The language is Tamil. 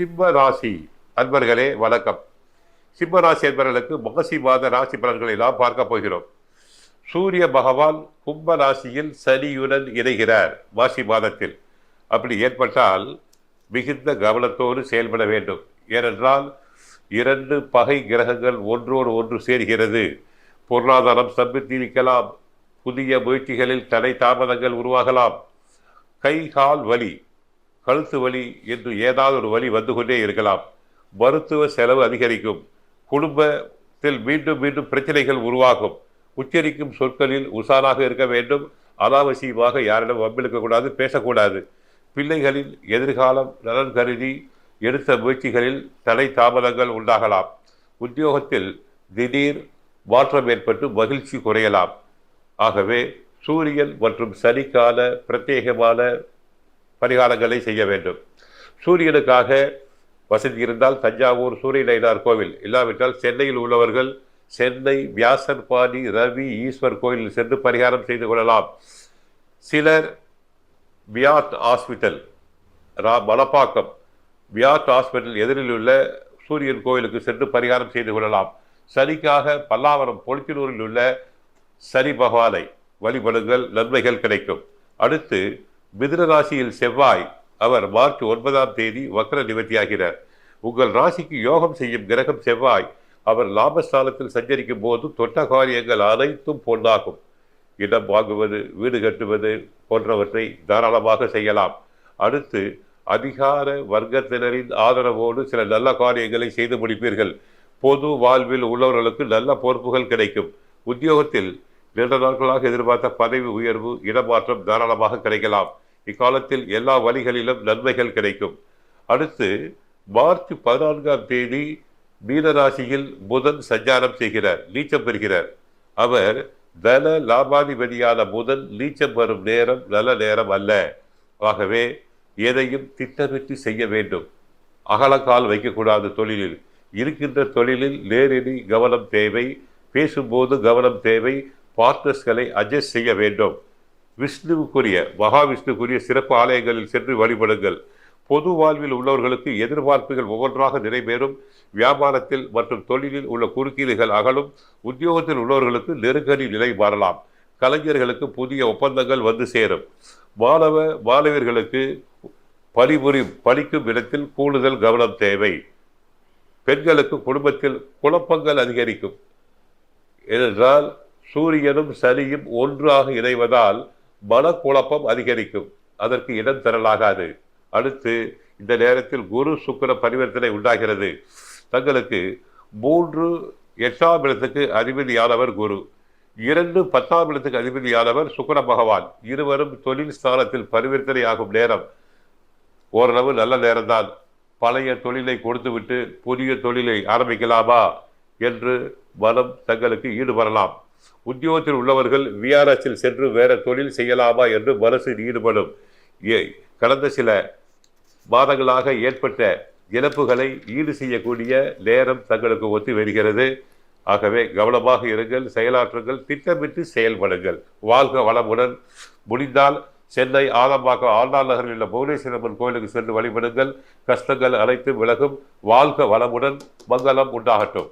சிம்ம ராசி அன்பர்களே வணக்கம். சிம்ம ராசி அன்பர்களுக்கு மகசி மாத ராசி பலன்களை நாம் பார்க்க போகிறோம். சூரிய பகவான் கும்ப ராசியில் சனியுடன் இணைகிறார் மாசி மாதத்தில். அப்படி ஏற்பட்டால் மிகுந்த கவனத்தோடு செயல்பட வேண்டும். ஏனென்றால் இரண்டு பகை கிரகங்கள் ஒன்றோடு ஒன்று சேர்கிறது. பொருளாதாரம் சம்பித்திருக்கலாம் புதிய முயற்சிகளில் தடை தாமதங்கள் உருவாகலாம். கை கால் வலி கழுத்து வலி என்று ஏதாவது ஒரு வலி வந்து கொண்டே இருக்கலாம். மருத்துவ செலவு அதிகரிக்கும். குடும்பத்தில் மீண்டும் மீண்டும் பிரச்சனைகள் உருவாகும். உச்சரிக்கும் சொற்களில் உஷாராக இருக்க வேண்டும். அனாவசியமாக யாரிடம் வம்பிழுக்கக்கூடாது பேசக்கூடாது. பிள்ளைகளின் எதிர்காலம் நலன் கருதி எடுத்த முயற்சிகளில் தடை தாமதங்கள் உண்டாகலாம். உத்தியோகத்தில் திடீர் மாற்றம் ஏற்பட்டு மகிழ்ச்சி குறையலாம். ஆகவே சூரியன் மற்றும் சனிக்கான பிரத்யேகமான பரிகாரங்களை செய்ய வேண்டும். சூரியனுக்காக வசதி இருந்தால் தஞ்சாவூர் சூரிய கோவில். இல்லாவிட்டால் சென்னையில் உள்ளவர்கள் சென்னை வியாசன்பாடி ரவி ஈஸ்வர் கோயிலில் சென்று பரிகாரம் செய்து கொள்ளலாம். சிலர் வியாட் ஹாஸ்பிட்டல் ரா மலப்பாக்கம் வியாட் ஹாஸ்பிட்டல் எதிரில் உள்ள சூரியன் கோயிலுக்கு சென்று பரிகாரம் செய்து கொள்ளலாம். சனிக்காக பல்லாவரம் பொலித்தினூரில் உள்ள சனி பகவானை வழிபடுங்கள் நன்மைகள் கிடைக்கும். அடுத்து மிதுனராசியில் செவ்வாய் அவர் மார்ச் ஒன்பதாம் தேதி வக்ர நிவர்த்தியாகிறார் உங்கள் ராசிக்கு யோகம் செய்யும் கிரகம் செவ்வாய். அவர் லாபஸ்தானத்தில் சஞ்சரிக்கும் போது தொட்ட காரியங்கள் அனைத்தும் பொன்னாகும். இடம் வாங்குவது வீடு கட்டுவது போன்றவற்றை தாராளமாக செய்யலாம். அடுத்து அதிகார வர்க்கத்தினரின் ஆதரவோடு சில நல்ல காரியங்களை செய்து முடிப்பீர்கள். பொது வாழ்வில் உள்ளவர்களுக்கு நல்ல பொறுப்புகள் கிடைக்கும். உத்தியோகத்தில் நீண்ட நாட்களாக எதிர்பார்த்த பதவி உயர்வு இடமாற்றம் தாராளமாக கிடைக்கலாம். இக்காலத்தில் எல்லா வழிகளிலும் நன்மைகள் கிடைக்கும். அடுத்து மார்ச் பதினான்காம் தேதி மீனராசியில் புதன் சஞ்சாரம் செய்கிறார் நீச்சம் பெறுகிறார். அவர் தன லாபாதிபதியான புதன் நீச்சம் வரும் நேரம் நல்ல நேரம் அல்ல. ஆகவே எதையும் திட்டமிட்டு செய்ய வேண்டும். அகலக்கால் வைக்கக்கூடாது தொழிலில். இருக்கின்ற தொழிலில் நேரடி கவனம் தேவை. பேசும்போது கவனம் தேவை. பார்ட்னர்ஸ்களை அட்ஜஸ்ட் செய்ய வேண்டும். விஷ்ணுவுக்குரிய மகாவிஷ்ணுக்குரிய சிறப்பு ஆலயங்களில் சென்று வழிபடுங்கள். பொது வாழ்வில் உள்ளவர்களுக்கு எதிர்பார்ப்புகள் ஒவ்வொன்றாக நிறைவேறும். வியாபாரத்தில் மற்றும் தொழிலில் உள்ள குறுக்கீடுகள் அகலும். உத்தியோகத்தில் உள்ளவர்களுக்கு நெருக்கடி நிலை மாறலாம். கலைஞர்களுக்கு புதிய ஒப்பந்தங்கள் வந்து சேரும். மாணவ மாணவியர்களுக்கு பணிபுரி பணிக்கும் இடத்தில் கூடுதல் கவனம் தேவை. பெண்களுக்கு குடும்பத்தில் குழப்பங்கள் அதிகரிக்கும். ஏனென்றால் சூரியனும் சனியும் ஒன்றாக இணைவதால் மனக்குழப்பம் அதிகரிக்கும். அதற்கு இடம் தரலாகாது. அடுத்து இந்த நேரத்தில் குரு சுக்கர பரிவர்த்தனை உண்டாகிறது. தங்களுக்கு மூன்று எட்டாம் இடத்துக்கு அதிபதியானவர் குரு. இரண்டு பத்தாம் இடத்துக்கு அதிபதியானவர் சுக்கர பகவான். இருவரும் தொழில் ஸ்தானத்தில் பரிவர்த்தனை ஆகும் நேரம். ஓரளவு நல்ல நேரம்தான். பழைய தொழிலை கொடுத்துவிட்டு புதிய தொழிலை ஆரம்பிக்கலாமா என்று மனம் தங்களுக்கு ஈடுபடலாம். உத்தியோகத்தில் உள்ளவர்கள் விஆர்எஸில் சென்று வேறு தொழில் செய்யலாமா என்று மனசில் ஈடுபடும் ஏ கடந்த சில மாதங்களாக ஏற்பட்ட இழப்புகளை ஈடு செய்யக்கூடிய நேரம் தங்களுக்கு ஒத்து வருகிறது. ஆகவே கவனமாக இருங்கள் செயலாற்றுங்கள் திட்டமிட்டு செயல்படுங்கள். வாழ்க வளமுடன். முடிந்தால் சென்னை ஆலம்பாக்கம் ஆண்டாள் நகரில் உள்ள புவனேஸ்வரம்மன் கோயிலுக்கு சென்று வழிபடுங்கள். கஷ்டங்கள் அனைத்தும் விலகும். வாழ்க வளமுடன். மங்களம் உண்டாகட்டும்.